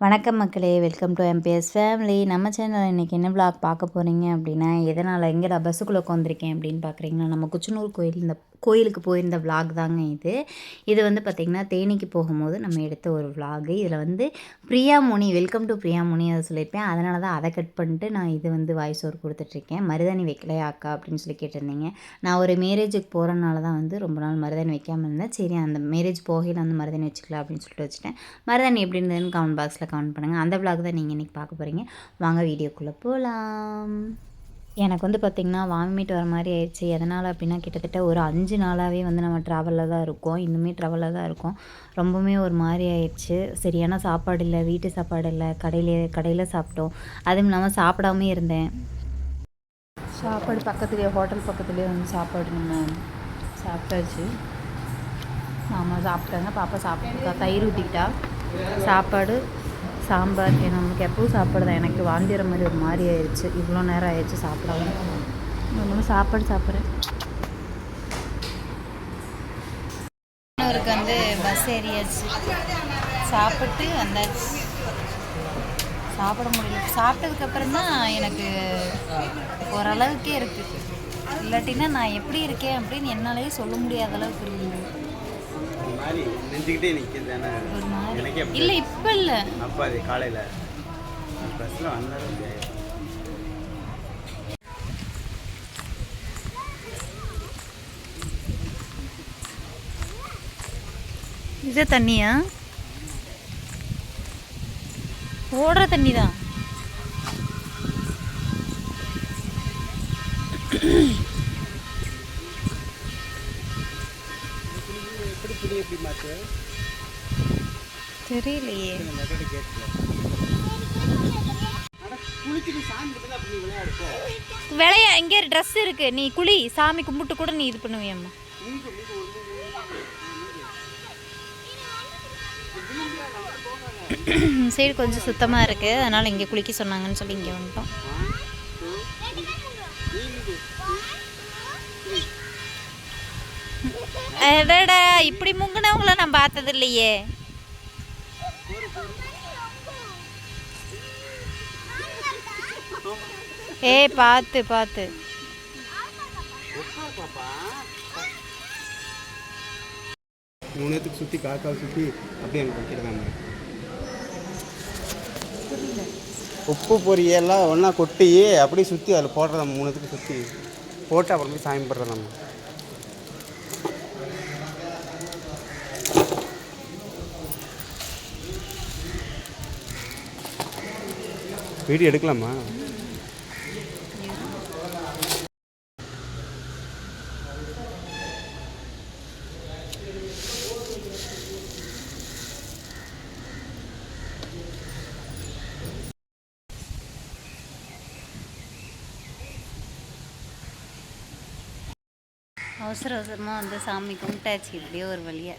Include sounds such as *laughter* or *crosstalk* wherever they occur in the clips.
வணக்கம் மக்களே welcome to M B S family நம்ம சேனல் இன்றைக்கி என்ன vlog பார்க்க போகிறீங்க அப்படின்னா எதனால் எங்கடா பஸ்ஸுக்குள்ளே உட்காந்துருக்கேன் அப்படின்னு பார்க்குறீங்களா நம்ம குச்சனூர் கோயில் இந்த கோயிலுக்கு போயிருந்த விலாக் தாங்க இது. இது வந்து பார்த்திங்கன்னா தேனிக்கு போகும்போது நம்ம எடுத்த ஒரு விலாகு இதில் வந்து பிரியா முனி வெல்கம் டு பிரியா முனி அதை சொல்லியிருப்பேன். அதனால தான் அதை கட் பண்ணிட்டு நான் இது வந்து வாய்ஸ் ஓவர் கொடுத்துட்ருக்கேன். மருதாணி வைக்கலையா அக்கா அப்படின்னு சொல்லி கேட்டிருந்தீங்க. நான் ஒரு மேரேஜுக்கு போகிறனால தான் வந்து ரொம்ப நாள் மருதாணி வைக்காமல் இருந்தேன். சரி அந்த மேரேஜ் போகையில் அந்த மருதாணி வச்சுக்கலாம் அப்படின்னு சொல்லிட்டு வச்சுட்டேன். மருதாணி எப்படி இருந்ததுன்னு கமெண்ட் பாக்ஸில் கமெண்ட் பண்ணுங்கள் அந்த விலாக் தான் நீங்கள் இன்றைக்கி பார்க்க போகிறீங்க வாங்க வீடியோக்குள்ளே போகலாம் எனக்கு வந்து பார்த்திங்கன்னா வாமிட் வர மாதிரி ஆயிடுச்சு. எதனால் அப்படின்னா கிட்டத்தட்ட ஒரு அஞ்சு நாளாகவே வந்து நம்ம ட்ராவலில் தான் இருக்கோம். இன்னுமே ட்ராவலில் தான் இருக்கோம். ரொம்பவுமே ஒரு மாதிரி ஆயிடுச்சு. சரியான சாப்பாடு இல்லை வீட்டு சாப்பாடு இல்லை கடையிலே கடையில் சாப்பிட்டோம். அதுவும் இல்லாமல் சாப்பிடாமே இருந்தேன். சாப்பாடு பக்கத்துலேயே ஹோட்டல் பக்கத்துலேயே வந்து சாப்பாடு நம்ம சாப்பிட்டாச்சு. ஆமாம் சாப்பிட்டாங்க பாப்பா சாப்பிட்டுருக்கா தயிர் ஊற்றிக்கிட்டா சாப்பாடு சாம்பார் ஏன்னா நமக்கு எப்பவும் சாப்பாடு எனக்கு வாந்தி மாதிரி ஒரு மாதிரி ஆயிடுச்சு இவ்வளோ நேரம் ஆயிடுச்சு சாப்பிடாம. நம்ம சாப்பாடு சாப்பிட்றேன். அவருக்கு வந்து பஸ் ஏறியாச்சு. சாப்பிட்டு வந்தாச்சு. சாப்பிட முடியல. சாப்பிட்டதுக்கப்புறம் தான் எனக்கு ஓரளவுக்கே இருக்குது இல்லாட்டின்னா நான் எப்படி இருக்கேன் அப்படின்னு என்னாலேயே சொல்ல முடியாத அளவுக்கு இருக்குது மாதிரி நெஞ்சுக்கிட்டே நிற்கிது. தானே எனக்கே அப்படி இல்லை இப்போ இல்லை. அப்பா அது காலையில் பஸ்ஸில் வந்தாலும். இது தண்ணியா? ஓடுற தண்ணி தான் தெரியலையே. விளையா இங்கே ட்ரெஸ் இருக்கு. நீ குழி சாமி கும்பிட்டு கூட நீ இது பண்ணுவியம்மா. சைடு கொஞ்சம் சுத்தமாக இருக்குது அதனால் இங்கே குளிக்க சொன்னாங்கன்னு சொல்லி இங்கே வந்துட்டோம். அடடா இப்படி முங்கினவங்கள நான் பார்த்தது இல்லையே ஏய் பார்த்து பார்த்து மூணு சுற்றி காக்கா சுற்றி அப்படியே எனக்கு வைக்கிறதாங்க உப்பு பொரியெல்லாம் ஒன்றா கொட்டி அப்படியே சுற்றி அதில் போடுறதாம் மூணுத்துக்கு சுற்றி போட்டு அப்புறம் போய் சாமி போடுறதாம் வீடியோ எடுக்கலாமா? அவசர அவசரமாக வந்து சாமி கும்பிட்டாச்சு இப்படியே ஒரு வழியாக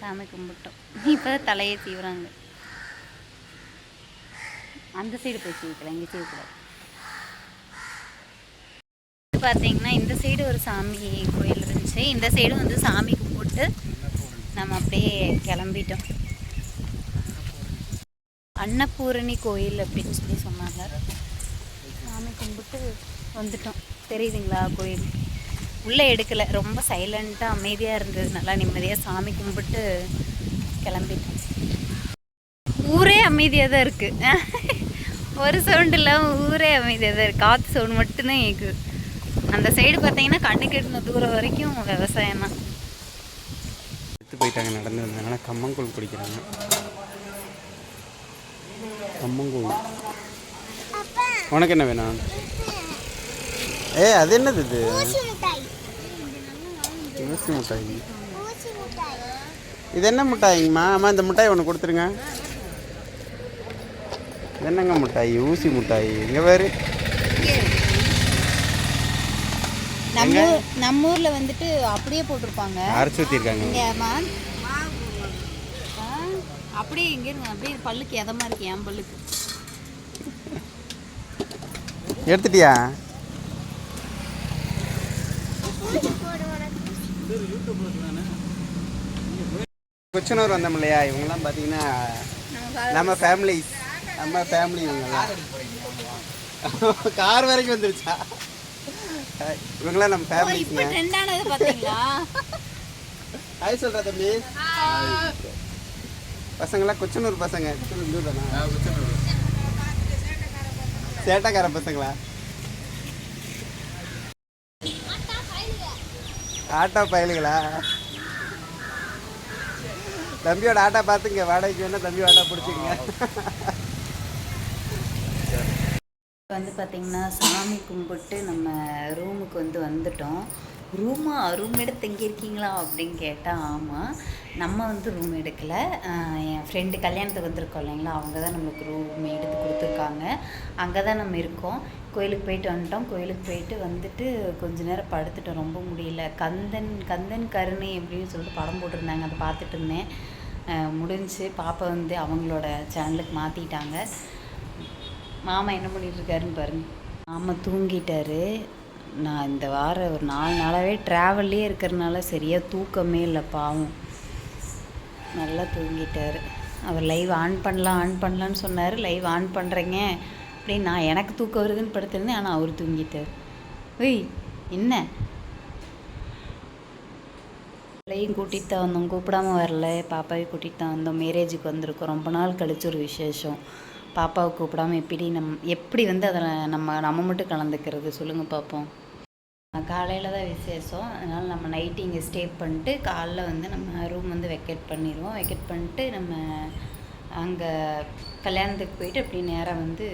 சாமி கும்பிட்டோம். இப்போ தான் தலையை சீவுறாங்க அந்த சைடு போய் சீவிக்கலாம் இங்கே சீவக்கூடாது பார்த்தீங்கன்னா இந்த சைடு ஒரு சாமி கோயில் இருந்துச்சு. இந்த சைடு வந்து சாமி கும்பிட்டு நம்ம அப்படியே கிளம்பிட்டோம். அன்னபூரணி கோயில் அப்படின்னு சொல்லி சொன்னாங்க. சாமி கும்பிட்டு வந்துட்டோம். தெரியுதுங்களா? கோயில் உள்ளே எடுக்கலை. ரொம்ப சைலண்ட்டாக அமைதியாக இருந்தது. நல்லா நிம்மதியாக சாமி கும்பிட்டு கிளம்பிட்டோம் ஊரே அமைதியாக தான் இருக்குது ஒரு சவுண்ட் இல்லாமல் ஊரே அமைதியாக தான் இருக்குது காற்று சவுண்ட் மட்டும்தான் கேட்குது அந்த சைடு பார்த்தீங்கன்னா கண்ணுக்கு எட்டின தூரம் வரைக்கும் விவசாயம் தான் எடுத்து போயிட்டாங்க நடந்து வந்ததுனால கம்மங்கூழ் குடிக்கிறாங்க. கம்மங்கூழ். உனக்கு என்ன வேணும்? ஏ அது என்னது இது? ஊசி மிட்டாய். இது என்ன மிட்டாய்ங்கம்மா அம்மா இந்த மிட்டாய் ஒன்று கொடுத்துருங்க. என்னங்க மிட்டாய்? ஊசி மிட்டாய். இங்கே வேறு நம்ம நம்ம ஊரில் வந்துட்டு அப்படியே போட்டிருப்பாங்க. அரைச்சி ஊற்றிருக்காங்க இங்கேம்மா ஆ, அப்படியே இங்கே இருங்க அப்படியே பல்லுக்கு எதமா இருக்கு? என் பல்லுக்கு. எடுத்துட்டியா? கொச்சனூர் வந்தோம் இல்லையா? இவங்கெல்லாம் பார்த்தீங்கன்னா நம்ம ஃபேமிலி நம்ம ஃபேமிலி இவங்கெல்லாம். கார் வரைக்கும் வந்துருச்சா? இவங்கெல்லாம் நம்ம பார்த்தீங்களா? ஹாய் சொல்கிறா தம்பி. பசங்களாம் கொச்சனூர் பசங்க. கொச்சனூர் தானா? சேட்டக்கார பசங்களா? ஆட்டோ பயலுங்களா தம்பியோட ஆட்டோ பார்த்துங்க வாடகைக்கு வேணா தம்பி ஆட்டோ பிடிச்சிங்க வந்து பார்த்திங்கன்னா சாமி கும்பிட்டு நம்ம ரூமுக்கு வந்து வந்துட்டோம். ரூமா ரூம் எடுத்து தங்கியிருக்கீங்களா அப்படின்னு கேட்டால் ஆமாம் நம்ம வந்து ரூம் எடுக்கலை. என் ஃப்ரெண்டு கல்யாணத்துக்கு வந்திருக்கோம் இல்லைங்களா? அவங்க தான் நம்மளுக்கு ரூம் எடுத்து கொடுத்துருக்காங்க. அங்கே தான் நம்ம இருக்கோம். கோயிலுக்கு போயிட்டு வந்துட்டோம். கோயிலுக்கு போயிட்டு வந்துட்டு கொஞ்ச நேரம் படுத்துட்டோம். ரொம்ப முடியல. கந்தன் கந்தன் கருணை அப்படின்னு சொல்லிட்டு படம் போட்டிருந்தாங்க. அதை பார்த்துட்டு இருந்தேன். முடிஞ்சு பாப்பா வந்து அவங்களோட சேனலுக்கு மாற்றிட்டாங்க மாமா என்ன பண்ணிட்டுருக்காருன்னு பாருங்க. மாமா தூங்கிட்டாரு. நான் இந்த வாரம் ஒரு நாலு நாளாகவே ட்ராவல்லே இருக்கிறனால சரியாக தூக்கமே இல்லை பாவம். நல்லா தூங்கிட்டார். அவர் லைவ் ஆன் பண்ணலாம் ஆன் பண்ணலான்னு சொன்னார். லைவ் ஆன் பண்ணுறேங்க அப்படின்னு நான் எனக்கு தூக்கம் வருதுன்னு படுத்திருந்தேன் ஆனால் அவர் தூங்கிட்டார். ஒய் என்ன? பிள்ளையும் கூட்டிகிட்டு தான் வந்தோம். கூப்பிடாம வரல. பாப்பாவையும் கூட்டிகிட்டு தான் வந்தோம். மேரேஜுக்கு வந்திருக்கோம். ரொம்ப நாள் கழிச்சு ஒரு விசேஷம். பாப்பாவை கூப்பிடாம எப்படி நம் எப்படி வந்து அதில் நம்ம நம்ம மட்டும் கலந்துக்கிறது? சொல்லுங்கள் பார்ப்போம் காலையில் தான் விசேஷம். அதனால் நம்ம நைட்டு இங்கே ஸ்டே பண்ணிட்டு காலைல வந்து நம்ம ரூம் வந்து வெக்கேட் பண்ணிடுவோம் வெக்கேட் பண்ணிட்டு நம்ம அங்கே கல்யாணத்துக்கு போயிட்டு அப்படி நேராக வந்து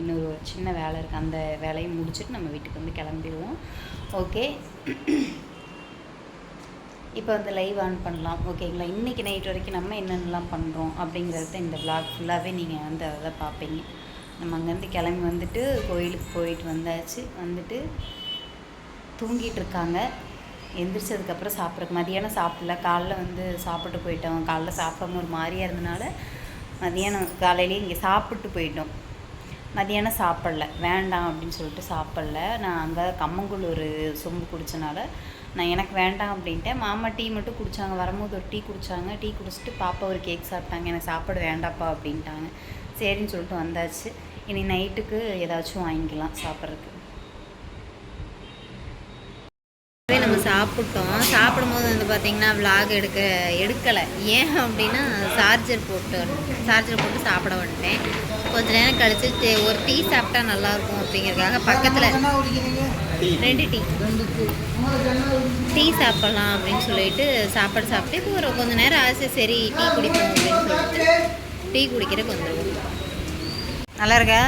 இன்னொரு ஒரு சின்ன வேலை இருக்குது அந்த வேலையை முடிச்சுட்டு நம்ம வீட்டுக்கு வந்து கிளம்பிடுவோம் ஓகே இப்போ வந்து லைவ் ஆன் பண்ணலாம். ஓகேங்களா இன்றைக்கி நைட் வரைக்கும் நம்ம என்னென்னலாம் பண்ணுறோம் அப்படிங்கிறத இந்த விளாக் ஃபுல்லாகவே நீங்கள் வந்து அதை பார்ப்பீங்க. நம்ம அங்கேருந்து கிளம்பி வந்துட்டு கோயிலுக்கு போயிட்டு வந்தாச்சு. வந்துட்டு தூங்கிட்டு இருக்காங்க எந்திரிச்சதுக்கப்புறம் சாப்பிட்றக்கு மதியானம் சாப்பிடல. காலைல வந்து சாப்பிட்டு போயிட்டோம். காலைல சாப்பிடாம ஒரு மாதிரியாக இருந்தனால மதியானம் காலையிலேயே இங்கே சாப்பிட்டு போயிட்டோம். மதியானம் சாப்பிடல. வேண்டாம் அப்படின்னு சொல்லிட்டு சாப்பிடல. நான் அங்கே கம்மங்கூழ் ஒரு சொம்பு குடித்தனால நான் எனக்கு வேண்டாம் அப்படின்ட்டேன். மாமா டீ மட்டும் குடித்தாங்க வரும்போது ஒரு டீ குடித்தாங்க டீ குடிச்சிட்டு பாப்பா ஒரு கேக் சாப்பிட்டாங்க. எனக்கு சாப்பாடு வேண்டாப்பா அப்படின்ட்டாங்க. சரின்னு சொல்லிட்டு வந்தாச்சு. இனி நைட்டுக்கு ஏதாச்சும் வாங்கிக்கலாம் சாப்பிட்றதுக்கு நம்ம சாப்பிட்டோம். சாப்பிடும்போது வந்து பார்த்திங்கன்னா விலாக் எடுக்க எடுக்கலை. ஏன் அப்படின்னா சார்ஜர் போட்டு சார்ஜர் போட்டு சாப்பிட வந்துட்டேன். கொஞ்ச நேரம் கழிச்சு ஒரு டீ சாப்பிட்டா நல்லாயிருக்கும் அப்படிங்கிறதுக்காக பக்கத்தில் ரெண்டு டீ. டீ சாப்பிட்லாம் அப்படின்னு சொல்லிட்டு சாப்பாடு சாப்பிட்டு இப்போ ஒரு கொஞ்ச நேரம் ஆச்சு. சரி டீ குடிப்போம் அப்படின்னு சொல்லிட்டு. டீ குடிக்கிறதுக்கு வந்துடுவோம் நல்லா இருக்கா?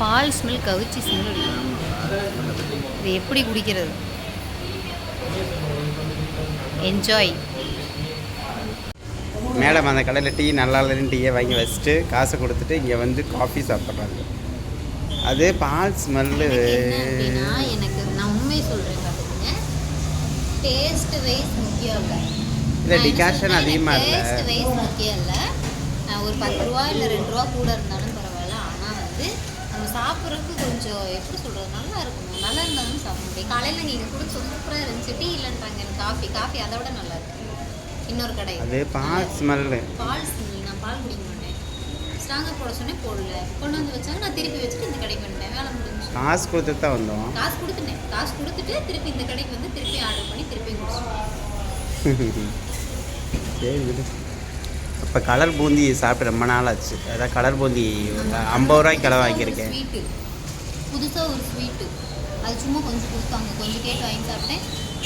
பால் ஸ்மெல் கவிச்சி ஸ்மெல் இது எப்படி குடிக்கிறது? என்ஜாய் மேடம் அந்த கடையில் டீ நல்லா இல்லைன்னு டீயை வாங்கி வச்சுட்டு காசை கொடுத்துட்டு இங்கே வந்து காஃபி சாப்பிட்றாங்க. அது பால் ஸ்மெல்லு எனக்கு நான் உண்மையை சொல்கிறேன் டேஸ்ட் வைஸ் முக்கியம் இல்லை. இல்லை டிகாஷன் அதிகமாக இல்லை. டேஸ்ட் வைஸ் முக்கியம் இல்லை. ஒரு பத்து ரூபா இல்லை ரெண்டு ரூபா கூட இருந்தாலும் சாப்பிட்றதுக்கு கொஞ்சம் எப்படி சொல்கிறது நல்லா இருக்கணும். நல்லா இருந்தாலும் சாப்பிட முடியும். காலையில் நீங்கள் கொடுத்து சூப்பராக இருந்துச்சு. டீ இல்லைன்றாங்க எனக்கு. Coffee coffee. அதை விட நல்லா இருக்கு. இன்னொரு கடை அது பால் ஸ்மெல்லு பால் ஸ்மெல் நான் பால் குடிக்க மாட்டேன். ஸ்ட்ராங்காக போட சொன்னேன் போடல. கொண்டு வந்து வச்சாங்க. நான் திருப்பி வச்சுட்டு இந்த கடைக்கு வந்துட்டேன். வேலை முடிஞ்சு காசு கொடுத்துட்டு தான் வந்தோம். காசு கொடுத்துட்டேன். காசு கொடுத்துட்டு திருப்பி இந்த கடைக்கு வந்து திருப்பி ஆர்டர் பண்ணி திருப்பி குடிச்சேன் *laughs* சரி விடு. இப்போ கலர் பூந்தி சாப்பிட்டு ரொம்ப நாள் ஆச்சு அதான் கலர் பூந்தி ஐம்பது ரூபாய்க்கு கிலோ வாங்கியிருக்கேன். ஸ்வீட்டு புதுசாக ஒரு ஸ்வீட்டு அது சும்மா கொஞ்சம் கொடுத்தாங்க. கொஞ்சம் கேட்டு வாங்கி சாப்பிட்டேன்.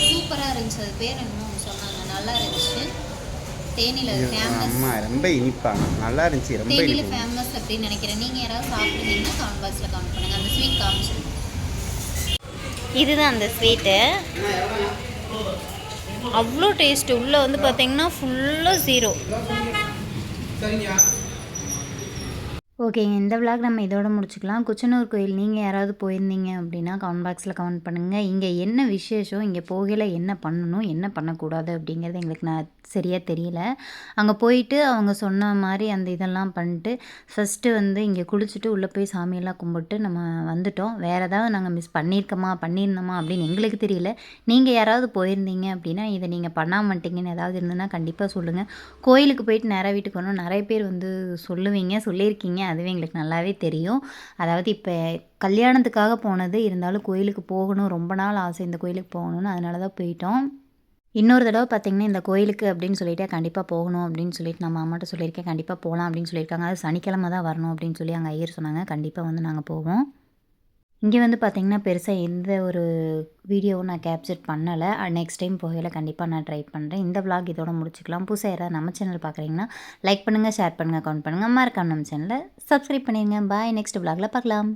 சூப்பராக இருந்துச்சு. அது பேர் என்னமோ சொன்னாங்க. நல்லா இருந்துச்சு. தேனியில் ஃபேமஸ் அம்மா ரொம்ப இனிப்பாங்க நல்லா இருந்துச்சு. ரொம்ப தேனியில் இனிப்பு. ஃபேமஸ் அப்படின்னு நினைக்கிறேன். நீங்கள் யாராவது சாப்பிட்ருந்தீங்கன்னா கமெண்ட் பாக்ஸில் கமெண்ட் பண்ணுங்கள் அந்த ஸ்வீட் காமிச்சு இதுதான் அந்த ஸ்வீட்டு அவ்வளோ டேஸ்ட்டு உள்ளே வந்து பார்த்தீங்கன்னா ஃபுல்லாக ஜீரோ ஓகேங்க இந்த விளாக் நம்ம இதோட முடிச்சுக்கலாம். குச்சனூர் கோயில் நீங்கள் யாராவது போயிருந்தீங்க அப்படின்னா கமெண்ட் பாக்ஸில் கமெண்ட் பண்ணுங்கள் இங்கே என்ன விசேஷம்? இங்கே போகையில் என்ன பண்ணணும்? என்ன பண்ணக்கூடாது அப்படிங்கிறது எங்களுக்கு நான் சரியாக தெரியல. அங்கே போயிட்டு அவங்க சொன்ன மாதிரி அந்த இதெல்லாம் பண்ணிட்டு ஃபஸ்ட்டு வந்து இங்கே குளிச்சுட்டு உள்ளே போய் சாமியெல்லாம் கும்பிட்டு நம்ம வந்துட்டோம். வேறு ஏதாவது நாங்கள் மிஸ் பண்ணியிருக்கோமா? பண்ணியிருந்தோமா அப்படின்னு எங்களுக்கு தெரியல. நீங்கள் யாராவது போயிருந்தீங்க அப்படின்னா இதை நீங்கள் பண்ணாம மாட்டீங்கன்னு ஏதாவது இருந்ததுன்னா கண்டிப்பாக சொல்லுங்கள் கோயிலுக்கு போயிட்டு நேராக வீட்டுக்கு வரணும். நிறைய பேர் வந்து சொல்லுவீங்க சொல்லியிருக்கீங்க. அதுவே எங்களுக்கு நல்லாவே தெரியும். அதாவது இப்போ கல்யாணத்துக்காக போனது இருந்தாலும் கோயிலுக்கு போகணும் ரொம்ப நாள் ஆசை இந்த கோயிலுக்கு போகணும்னு அதனால தான் போயிட்டோம். இன்னொரு தடவை பார்த்தீங்கன்னா இந்த கோயிலுக்கு அப்படின்னு சொல்லிட்டு கண்டிப்பாக போகணும் அப்படின்னு சொல்லிட்டு நம்ம அம்மாட்ட சொல்லியிருக்கேன் கண்டிப்பாக போகலாம் அப்படின்னு சொல்லியிருக்காங்க. அது சனிக்கிழமை தான் வரணும் அப்படின்னு சொல்லி அங்கே ஐயர் சொன்னாங்க. கண்டிப்பாக வந்து நாங்கள் போவோம். இங்கே வந்து பார்த்திங்கன்னா பெருசாக எந்த ஒரு வீடியோவும் நான் கேப்சர் பண்ணலை. நெக்ஸ்ட் டைம் போகையில் கண்டிப்பாக நான் ட்ரை பண்ணுறேன் இந்த விளாக் இதோட முடிச்சுக்கலாம். புதுசாக யாராவது நம்ம சேனல் பார்க்குறீங்கன்னா லைக் பண்ணுங்கள் ஷேர் பண்ணுங்கள் கமெண்ட் பண்ணுங்கள் மறக்காம நம்ம சேனலை சப்ஸ்கிரைப் பண்ணிடுங்க பாய் நெக்ஸ்ட் விளாகில் பார்க்கலாம்